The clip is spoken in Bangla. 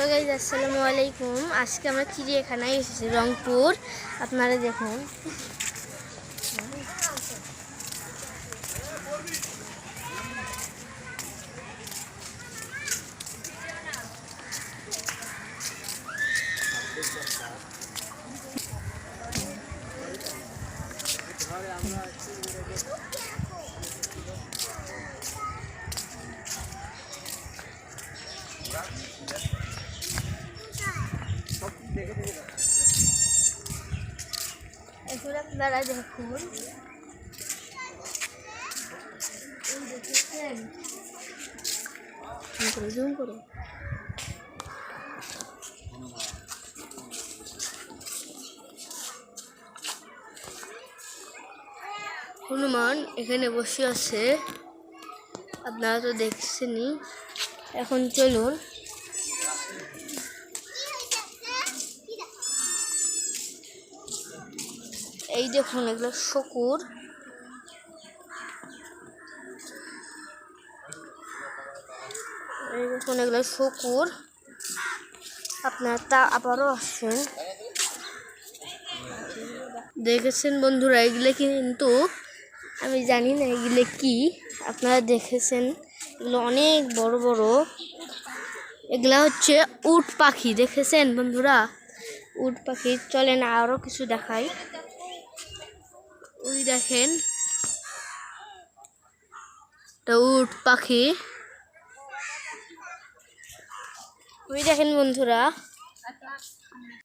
হ্যালো গাইজ আসসালামু আলাইকুম। আজকে আমরা চিড়িয়াখানায় এসেছি রংপুর। আপনারা দেখুন। এখন আপনারা হনুমান এখানে বসে আছে। আপনারা তো দেখছেনই। এখন চলুন। এই দেখুন, এগুলো শকুর। এই দেখুন, এগুলো শকুর। আপনারা তা আবারও আসছেন। দেখেছেন বন্ধুরা, এগুলো কিন্তু, আমি জানি না এগুলো কি। আপনারা দেখেছেন, এগুলো অনেক বড় বড়। এগুলা হচ্ছে উট পাখি, দেখেছেন বন্ধুরা? উট পাখি চলে না আরও কিছু দেখাই। ওই দেখেন উট পাখি। ওই দেখেন বন্ধুরা।